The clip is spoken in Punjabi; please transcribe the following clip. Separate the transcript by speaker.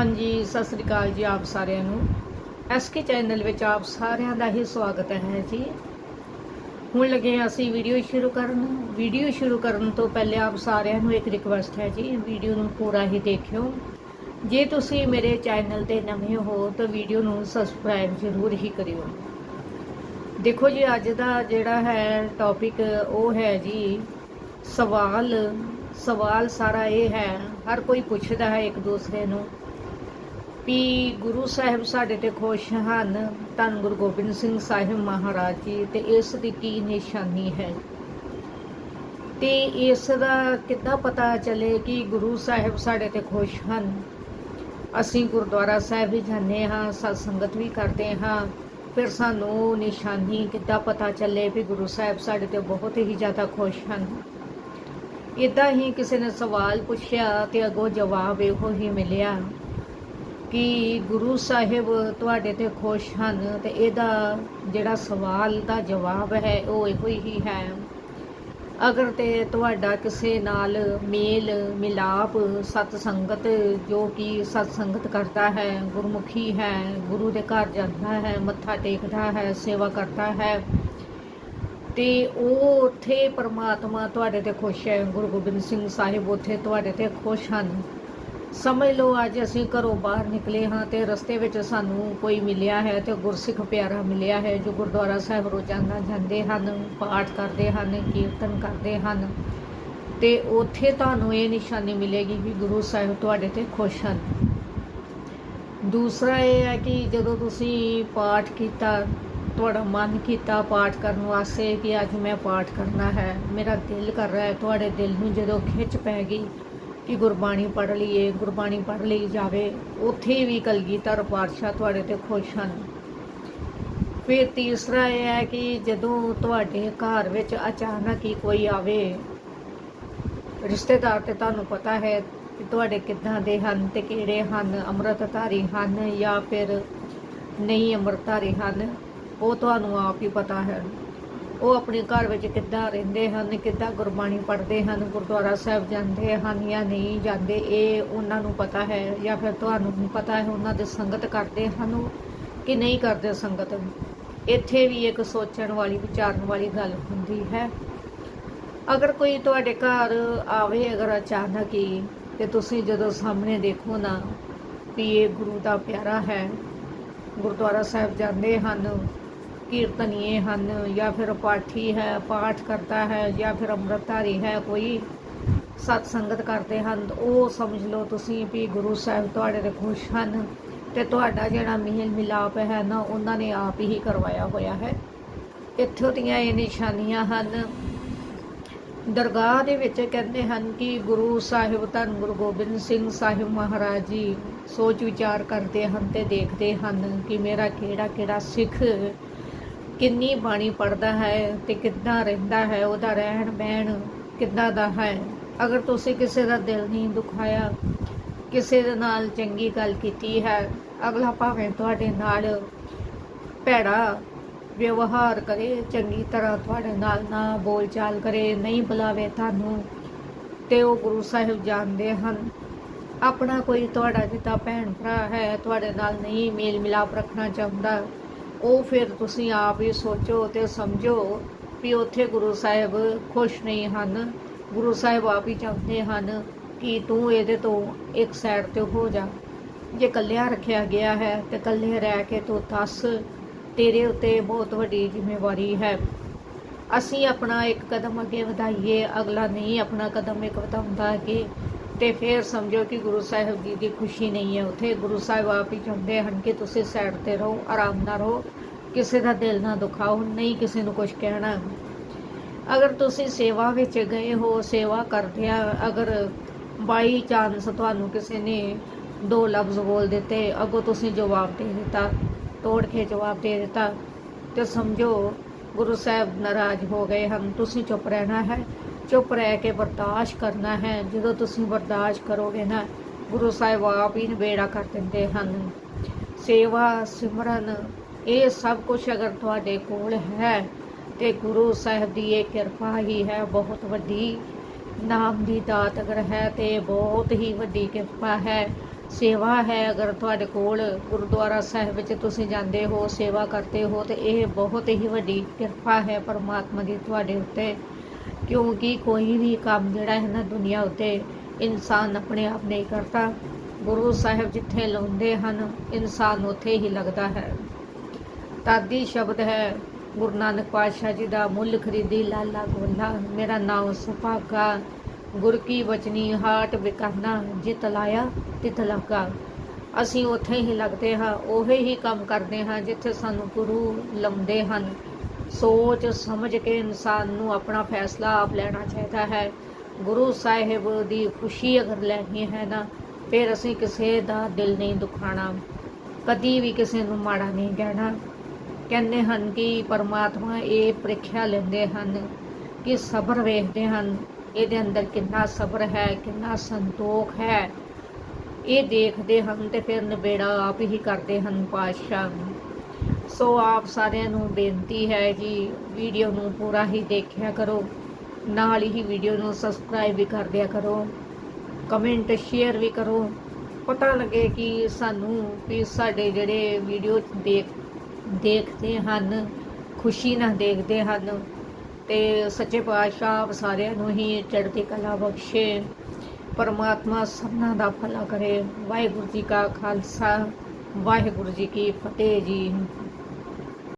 Speaker 1: ਹਾਂਜੀ, ਸਤਿ ਸ੍ਰੀ ਅਕਾਲ ਜੀ ਆਪ ਸਾਰਿਆਂ ਨੂੰ। ਐਸਕੇ ਚੈਨਲ ਵਿੱਚ ਆਪ ਸਾਰਿਆਂ ਦਾ ਹੀ ਸਵਾਗਤ ਹੈ ਜੀ। ਹੁਣ ਲੱਗੇ ਹਾਂ ਅਸੀਂ ਵੀਡੀਓ ਸ਼ੁਰੂ ਕਰਨ। ਵੀਡੀਓ ਸ਼ੁਰੂ ਕਰਨ ਤੋਂ ਪਹਿਲੇ ਆਪ ਸਾਰਿਆਂ ਨੂੰ ਇੱਕ ਰਿਕਵੈਸਟ ਹੈ ਜੀ ਵੀਡੀਓ ਨੂੰ ਪੂਰਾ ਹੀ ਦੇਖਿਓ। ਜੇ ਤੁਸੀਂ ਮੇਰੇ ਚੈਨਲ ਤੇ ਨਵੇਂ ਹੋ, ਤਾਂ ਵੀਡੀਓ ਨੂੰ ਸਬਸਕ੍ਰਾਈਬ ਜ਼ਰੂਰ ਹੀ ਕਰਿਓ। ਦੇਖੋ ਜੀ, ਅੱਜ ਦਾ ਜਿਹੜਾ ਹੈ ਟੌਪਿਕ ਉਹ ਹੈ ਜੀ, ਸਵਾਲ। ਸਵਾਲ ਸਾਰਾ ਇਹ ਹੈ, ਹਰ ਕੋਈ ਪੁੱਛਦਾ ਹੈ ਇੱਕ ਦੂਸਰੇ ਨੂੰ ਵੀ ਗੁਰੂ ਸਾਹਿਬ ਸਾਡੇ ਤੇ ਖੁਸ਼ ਹਨ। ਧੰਨ ਗੁਰੂ ਗੋਬਿੰਦ ਸਿੰਘ ਸਾਹਿਬ ਮਹਾਰਾਜ ਜੀ ਤੇ ਇਸ ਦੀ ਕੀ ਨਿਸ਼ਾਨੀ ਹੈ। ਤੇ ਇਸ ਦਾ ਕਿੱਦਾਂ ਪਤਾ ਚੱਲੇ ਕਿ ਗੁਰੂ ਸਾਹਿਬ ਸਾਡੇ ਤੇ ਖੁਸ਼ ਹਨ? ਅਸੀਂ ਗੁਰਦੁਆਰਾ ਸਾਹਿਬ ਵੀ ਜਾਂਦੇ ਹਾਂ, ਸਤ ਸੰਗਤ ਵੀ ਕਰਦੇ ਹਾਂ। ਫਿਰ ਸਾਨੂੰ ਨਿਸ਼ਾਨੀ ਕਿੱਦਾਂ ਪਤਾ ਚੱਲੇ ਵੀ ਗੁਰੂ ਸਾਹਿਬ ਸਾਡੇ ਤੇ ਬਹੁਤ ਹੀ ਜ਼ਿਆਦਾ ਖੁਸ਼ ਹਨ? ਇਦਾਂ ਹੀ ਕਿਸੇ ਨੇ ਸਵਾਲ ਪੁੱਛਿਆ ਤੇ ਅੱਗੋਂ ਜਵਾਬ ਇਹੋ ਹੀ ਮਿਲਿਆ ਕਿ ਗੁਰੂ ਸਾਹਿਬ ਤੁਹਾਡੇ ਤੇ ਖੁਸ਼ ਹਨ ਤੇ ਇਹਦਾ ਜਿਹੜਾ ਸਵਾਲ ਦਾ ਜਵਾਬ ਹੈ, ਉਹ ਇਹੋ ਹੀ ਹੈ। ਅਗਰ ਤੇ ਤੁਹਾਡਾ ਕਿਸੇ ਨਾਲ ਮੇਲ ਮਿਲਾਪ ਸਤ ਸੰਗਤ ਜੋ ਕਿ ਸਤ ਸੰਗਤ ਕਰਦਾ ਹੈ, ਗੁਰਮੁਖੀ ਹੈ, ਗੁਰੂ ਦੇ ਘਰ ਜਾਂਦਾ ਹੈ, ਮੱਥਾ ਟੇਕਦਾ ਹੈ, ਸੇਵਾ ਕਰਦਾ ਹੈ, ਤੇ ਉਹ ਉੱਥੇ ਪਰਮਾਤਮਾ ਤੁਹਾਡੇ ਤੇ ਖੁਸ਼ ਹੈ, ਗੁਰੂ ਗੋਬਿੰਦ ਸਿੰਘ ਸਾਹਿਬ ਉੱਥੇ ਤੁਹਾਡੇ ਤੇ ਖੁਸ਼ ਹਨ। ਸਮਝ ਲਓ, ਅੱਜ ਅਸੀਂ ਘਰੋਂ ਬਾਹਰ ਨਿਕਲੇ ਹਾਂ ਤੇ ਰਸਤੇ ਵਿੱਚ ਸਾਨੂੰ ਕੋਈ ਮਿਲਿਆ ਹੈ ਤੇ ਗੁਰਸਿੱਖ ਪਿਆਰਾ ਮਿਲਿਆ ਹੈ ਜੋ ਗੁਰਦੁਆਰਾ ਸਾਹਿਬ ਰੋਜ਼ਾਨਾ ਜਾਂਦੇ ਹਨ, ਪਾਠ ਕਰਦੇ ਹਨ, ਕੀਰਤਨ ਕਰਦੇ ਹਨ ਤੇ ਉੱਥੇ ਤੁਹਾਨੂੰ ਇਹ ਨਿਸ਼ਾਨੀ ਮਿਲੇਗੀ ਕਿ ਗੁਰੂ ਸਾਹਿਬ ਤੁਹਾਡੇ ਤੇ ਖੁਸ਼ ਹਨ। ਦੂਸਰਾ ਇਹ ਹੈ ਕਿ ਜਦੋਂ ਤੁਸੀਂ ਪਾਠ ਕੀਤਾ, ਤੁਹਾਡਾ ਮਨ ਕੀਤਾ ਪਾਠ ਕਰਨ ਵਾਸਤੇ ਕਿ ਅੱਜ ਮੈਂ ਪਾਠ ਕਰਨਾ ਹੈ, ਮੇਰਾ ਦਿਲ ਕਰ ਰਿਹਾ ਹੈ, ਤੁਹਾਡੇ ਦਿਲ ਨੂੰ ਜਦੋਂ ਖਿੱਚ ਪੈ ਗਈ ਕਿ ਗੁਰਬਾਣੀ ਪੜ੍ਹ ਲਈਏ, ਗੁਰਬਾਣੀ ਪੜ੍ਹ ਲਈ ਜਾਵੇ, ਉੱਥੇ ਵੀ ਕਲਗੀਧਰ ਪਾਤਸ਼ਾਹ ਤੁਹਾਡੇ ਤੇ ਖੁਸ਼ ਹਨ। ਫਿਰ ਤੀਸਰਾ ਇਹ ਹੈ ਕਿ ਜਦੋਂ ਤੁਹਾਡੇ ਘਰ ਵਿੱਚ ਅਚਾਨਕ ਹੀ ਕੋਈ ਆਵੇ, ਰਿਸ਼ਤੇਦਾਰ ਤੇ ਤੁਹਾਨੂੰ ਪਤਾ ਹੈ ਕਿ ਤੁਹਾਡੇ ਕਿੱਦਾਂ ਦੇ ਹਨ ਤੇ ਕਿਹੜੇ ਹਨ, ਅੰਮ੍ਰਿਤਧਾਰੀ ਹਨ ਜਾਂ ਫਿਰ ਨਹੀਂ ਅੰਮ੍ਰਿਤਧਾਰੀ ਹਨ, ਉਹ ਤੁਹਾਨੂੰ ਆਪ ਹੀ ਪਤਾ ਹੈ। ਉਹ ਆਪਣੇ ਘਰ ਵਿੱਚ ਕਿੱਦਾਂ ਰਹਿੰਦੇ ਹਨ, ਕਿੱਦਾਂ ਗੁਰਬਾਣੀ ਪੜ੍ਹਦੇ ਹਨ, ਗੁਰਦੁਆਰਾ ਸਾਹਿਬ ਜਾਂਦੇ ਹਨ ਜਾਂ ਨਹੀਂ ਜਾਂਦੇ, ਇਹ ਉਹਨਾਂ ਨੂੰ ਪਤਾ ਹੈ ਜਾਂ ਫਿਰ ਤੁਹਾਨੂੰ ਨਹੀਂ ਪਤਾ ਹੈ, ਉਹਨਾਂ ਦੇ ਸੰਗਤ ਕਰਦੇ ਹਨ ਕਿ ਨਹੀਂ ਕਰਦੇ ਸੰਗਤ। ਇੱਥੇ ਵੀ ਇੱਕ ਸੋਚਣ ਵਾਲੀ, ਵਿਚਾਰਨ ਵਾਲੀ ਗੱਲ ਹੁੰਦੀ ਹੈ। ਅਗਰ ਕੋਈ ਤੁਹਾਡੇ ਘਰ ਆਵੇ, ਅਗਰ ਅਚਾਨਕ ਹੀ ਤੇ ਤੁਸੀਂ ਜਦੋਂ ਸਾਹਮਣੇ ਦੇਖੋ ਨਾ ਵੀ ਇਹ ਗੁਰੂ ਦਾ ਪਿਆਰਾ ਹੈ, ਗੁਰਦੁਆਰਾ ਸਾਹਿਬ ਜਾਂਦੇ ਹਨ ਕੀਰਤਨੀਏ ਹਨ ਜਾਂ ਫਿਰ ਪਾਠੀ ਹੈ, ਪਾਠ ਕਰਦਾ ਹੈ ਜਾਂ ਫਿਰ ਅੰਮ੍ਰਿਤਧਾਰੀ ਹੈ, ਕੋਈ ਸਤ ਸੰਗਤ ਕਰਦੇ ਹਨ ਉਹ ਸਮਝ ਲਓ ਤੁਸੀਂ ਵੀ ਗੁਰੂ ਸਾਹਿਬ ਤੁਹਾਡੇ ਦੇ ਖੁਸ਼ ਹਨ ਤੇ ਤੁਹਾਡਾ ਜਿਹੜਾ ਮੇਲ ਮਿਲਾਪ ਹੈ ਨਾ, ਉਹਨਾਂ ਨੇ ਆਪ ਹੀ ਕਰਵਾਇਆ ਹੋਇਆ ਹੈ। ਇੱਥੋਂ ਦੀਆਂ ਇਹ ਨਿਸ਼ਾਨੀਆਂ ਹਨ। ਦਰਗਾਹ ਦੇ ਵਿੱਚ ਕਹਿੰਦੇ ਹਨ ਕਿ ਗੁਰੂ ਸਾਹਿਬ ਧੰਨ ਗੁਰੂ ਗੋਬਿੰਦ ਸਿੰਘ ਸਾਹਿਬ ਮਹਾਰਾਜ ਜੀ ਸੋਚ ਵਿਚਾਰ ਕਰਦੇ ਹਨ ਤੇ ਦੇਖਦੇ ਹਨ ਕਿ ਮੇਰਾ ਕਿਹੜਾ ਕਿਹੜਾ ਸਿੱਖ ਕਿੰਨੀ ਬਾਣੀ ਪੜਦਾ ਹੈ ਤੇ ਕਿੱਦਾਂ ਰਹਿੰਦਾ ਹੈ, ਉਹਦਾ ਰਹਿਣ ਬਹਿਣ ਕਿੱਦਾਂ ਦਾ ਹੈ। ਅਗਰ ਤੁਸੀਂ ਕਿਸੇ ਦਾ ਦਿਲ ਨਹੀਂ ਦੁਖਾਇਆ, ਕਿਸੇ ਦੇ ਨਾਲ ਚੰਗੀ ਗੱਲ ਕੀਤੀ ਹੈ, ਅਗਲਾ ਭਾਵੇਂ ਤੁਹਾਡੇ ਨਾਲ ਭੈੜਾ ਵਿਵਹਾਰ ਕਰੇ, ਚੰਗੀ ਤਰ੍ਹਾਂ ਤੁਹਾਡੇ ਨਾਲ ਨਾ ਬੋਲਚਾਲ ਕਰੇ, ਨਹੀਂ ਬੁਲਾਵੇ ਤੁਹਾਨੂੰ, ਤੇ ਉਹ ਗੁਰੂ ਸਾਹਿਬ ਜਾਣਦੇ ਹਨ। ਆਪਣਾ ਕੋਈ ਤੁਹਾਡਾ ਜਿੱਦਾਂ ਭੈਣ ਭਰਾ ਹੈ, ਤੁਹਾਡੇ ਨਾਲ ਨਹੀਂ ਮੇਲ ਮਿਲਾਪ ਰੱਖਣਾ ਚਾਹੁੰਦਾ ਉਹ ਫਿਰ ਤੁਸੀਂ ਆਪ ਹੀ ਸੋਚੋ ਤੇ ਸਮਝੋ ਵੀ ਉੱਥੇ ਗੁਰੂ ਸਾਹਿਬ ਖੁਸ਼ ਨਹੀਂ ਹਨ। ਗੁਰੂ ਸਾਹਿਬ ਆਪ ਹੀ ਚਾਹੁੰਦੇ ਹਨ ਕਿ ਤੂੰ ਇਹਦੇ ਤੋਂ ਇੱਕ ਸਾਈਡ ਤੇ ਹੋ ਜਾ। ਜੇ ਕੱਲਿਆ ਰੱਖਿਆ ਗਿਆ ਹੈ ਤੇ ਕੱਲੇ ਰਹਿ ਕੇ ਤੂੰ ਦੱਸ, ਤੇਰੇ ਉੱਤੇ ਬਹੁਤ ਵੱਡੀ ਜ਼ਿੰਮੇਵਾਰੀ ਹੈ। ਅਸੀਂ ਆਪਣਾ ਇੱਕ ਕਦਮ ਅੱਗੇ ਵਧਾਈਏ, ਅਗਲਾ ਨਹੀਂ ਆਪਣਾ ਕਦਮ ਇੱਕ ਵਧਾਉਂਦਾ ਕਿ ਤੇ ਫਿਰ ਸਮਝੋ ਕਿ ਗੁਰੂ ਸਾਹਿਬ ਜੀ ਦੀ ਖੁਸ਼ੀ ਨਹੀਂ ਹੈ। ਉੱਥੇ ਗੁਰੂ ਸਾਹਿਬ ਆਪ ਹੀ ਚਾਹੁੰਦੇ ਹਨ ਕਿ ਤੁਸੀਂ ਸਾਈਡ ਤੇ ਰਹੋ, ਆਰਾਮ ਨਾਲ ਰਹੋ। ਕਿਸੇ ਦਾ ਦਿਲ ਨਾ ਦੁਖਾਓ, ਨਹੀਂ ਕਿਸੇ ਨੂੰ ਕੁਝ ਕਹਿਣਾ। ਅਗਰ ਤੁਸੀਂ ਸੇਵਾ ਵਿੱਚ ਗਏ ਹੋ, ਸੇਵਾ ਕਰਦੇ ਕਰਦਿਆਂ ਅਗਰ ਬਾਈ ਚਾਂਸ ਤੁਹਾਨੂੰ ਕਿਸੇ ਨੇ ਦੋ ਲਫ਼ਜ਼ ਬੋਲ ਦਿੱਤੇ, ਅੱਗੋਂ ਤੁਸੀਂ ਜਵਾਬ ਦੇ ਦਿੱਤਾ, ਤੋੜ ਕੇ ਜਵਾਬ ਦੇ ਦਿੱਤਾ, ਤੇ ਸਮਝੋ ਗੁਰੂ ਸਾਹਿਬ ਨਾਰਾਜ਼ ਹੋ ਗਏ ਹਨ। ਤੁਸੀਂ ਚੁੱਪ ਰਹਿਣਾ ਹੈ। ਚੁੱਪ ਰਹਿ ਕੇ ਬਰਦਾਸ਼ਤ ਕਰਨਾ ਹੈ। ਜਦੋਂ ਤੁਸੀਂ ਬਰਦਾਸ਼ਤ ਕਰੋਗੇ ਨਾ, ਗੁਰੂ ਸਾਹਿਬ ਆਪ ਹੀ ਨਿਬੇੜਾ ਕਰ ਦਿੰਦੇ ਹਨ। ਸੇਵਾ, ਸਿਮਰਨ, ਇਹ ਸਭ ਕੁਝ ਅਗਰ ਤੁਹਾਡੇ ਕੋਲ ਹੈ, ਤੇ ਗੁਰੂ ਸਾਹਿਬ ਦੀ ਇਹ ਕਿਰਪਾ ਹੀ ਹੈ, ਬਹੁਤ ਵੱਡੀ ਨਾਮ ਦੀ ਦਾਤ ਅਗਰ ਹੈ, ਤੇ ਬਹੁਤ ਹੀ ਵੱਡੀ ਕਿਰਪਾ ਹੈ। ਸੇਵਾ ਹੈ ਅਗਰ ਤੁਹਾਡੇ ਕੋਲ ਗੁਰਦੁਆਰਾ ਸਾਹਿਬ ਵਿੱਚ ਤੁਸੀਂ ਜਾਂਦੇ ਹੋ, ਸੇਵਾ ਕਰਦੇ ਹੋ, ਤੇ ਇਹ ਬਹੁਤ ਹੀ ਵੱਡੀ ਕਿਰਪਾ ਹੈ ਪਰਮਾਤਮਾ ਦੀ ਤੁਹਾਡੇ ਉੱਤੇ। ਕਿਉਂਕਿ ਕੋਈ ਵੀ ਕੰਮ ਜਿਹੜਾ ਹੈ ਨਾ ਦੁਨੀਆ ਉੱਤੇ ਇਨਸਾਨ ਆਪਣੇ ਆਪ ਨਹੀਂ ਕਰਦਾ। ਗੁਰੂ ਸਾਹਿਬ ਜਿੱਥੇ ਲਾਉਂਦੇ ਹਨ, ਇਨਸਾਨ ਉੱਥੇ ਹੀ ਲੱਗਦਾ ਹੈ। ਤਾਦੀ ਸ਼ਬਦ ਹੈ, ਗੁਰੂ ਨਾਨਕ ਪਾਤਸ਼ਾਹ ਜੀ ਦਾ ਮੁੱਲ ਖਰੀਦੀ, ਲਾਲਾ ਗੋਲਾ, ਮੇਰਾ ਨਾਮ ਸੁਭਾਗਾ, ਗੁਰ ਕੀ ਬਚਨੀ, ਹਾਟ ਵਿਕਾਨਾ ਜਿਤ ਲਾਇਆ ਤਿਤ ਲਗਾ। ਅਸੀਂ ਉੱਥੇ ਹੀ ਲੱਗਦੇ ਹਾਂ, ਉਹੇ ਹੀ ਕੰਮ ਕਰਦੇ ਹਾਂ, ਜਿੱਥੇ ਸਾਨੂੰ ਗੁਰੂ ਲਾਉਂਦੇ ਹਨ। ਸੋਚ ਸਮਝ ਕੇ ਇਨਸਾਨ ਨੂੰ ਆਪਣਾ ਫੈਸਲਾ ਆਪ ਲੈਣਾ ਚਾਹੀਦਾ ਹੈ। ਗੁਰੂ ਸਾਹਿਬ ਦੀ ਖੁਸ਼ੀ ਅਗਰ ਲੈਣੀ ਹੈ ਨਾ ਫਿਰ ਅਸੀਂ ਕਿਸੇ ਦਾ ਦਿਲ ਨਹੀਂ ਦੁਖਾਣਾ ਕਦੀ ਵੀ ਕਿਸੇ ਨੂੰ ਮਾੜਾ ਨਹੀਂ ਕਹਿਣਾ। ਕਹਿੰਦੇ ਹਨ ਕਿ ਪਰਮਾਤਮਾ ਇਹ ਪ੍ਰੀਖਿਆ ਲੈਂਦੇ ਹਨ ਕਿ ਸਬਰ ਵੇਖਦੇ ਹਨ, ਇਹਦੇ ਅੰਦਰ ਕਿੰਨਾ ਸਬਰ ਹੈ, ਕਿੰਨਾ ਸੰਤੋਖ ਹੈ। ਇਹ ਦੇਖਦੇ ਹਨ ਤੇ ਫਿਰ ਨਿਬੇੜਾ ਆਪ ਹੀ ਕਰਦੇ ਹਨ ਪਾਤਸ਼ਾਹ। ਸੋ ਆਪ ਸਾਰਿਆਂ ਨੂੰ ਬੇਨਤੀ ਹੈ ਕਿ ਵੀਡੀਓ ਨੂੰ ਪੂਰਾ ਹੀ ਦੇਖਿਆ ਕਰੋ, ਨਾਲ ਹੀ ਵੀਡੀਓ ਨੂੰ ਸਬਸਕ੍ਰਾਈਬ ਵੀ ਕਰ ਦਿਆ ਕਰੋ ਕਮੈਂਟ ਸ਼ੇਅਰ ਵੀ ਕਰੋ, ਪਤਾ ਲੱਗੇ ਕਿ ਸਾਨੂੰ ਵੀ ਸਾਡੇ ਜਿਹੜੇ ਵੀਡੀਓ ਦੇਖ, ਦੇਖਦੇ ਹਨ, ਖੁਸ਼ੀ ਨਾਲ ਦੇਖਦੇ ਹਨ, ਤੇ ਸੱਚੇ ਪਾਤਸ਼ਾਹ ਆਪ ਸਾਰਿਆਂ ਨੂੰ ਹੀ ਚੜ੍ਹਦੀ ਕਲਾ ਬਖਸ਼ੇ, ਪਰਮਾਤਮਾ ਸਭਨਾਂ ਦਾ ਭਲਾ ਕਰੇ, ਵਾਹਿਗੁਰੂ ਜੀ ਕਾ ਖਾਲਸਾ, ਵਾਹਿਗੁਰੂ ਜੀ ਕੀ ਫਤਿਹ ਜੀ।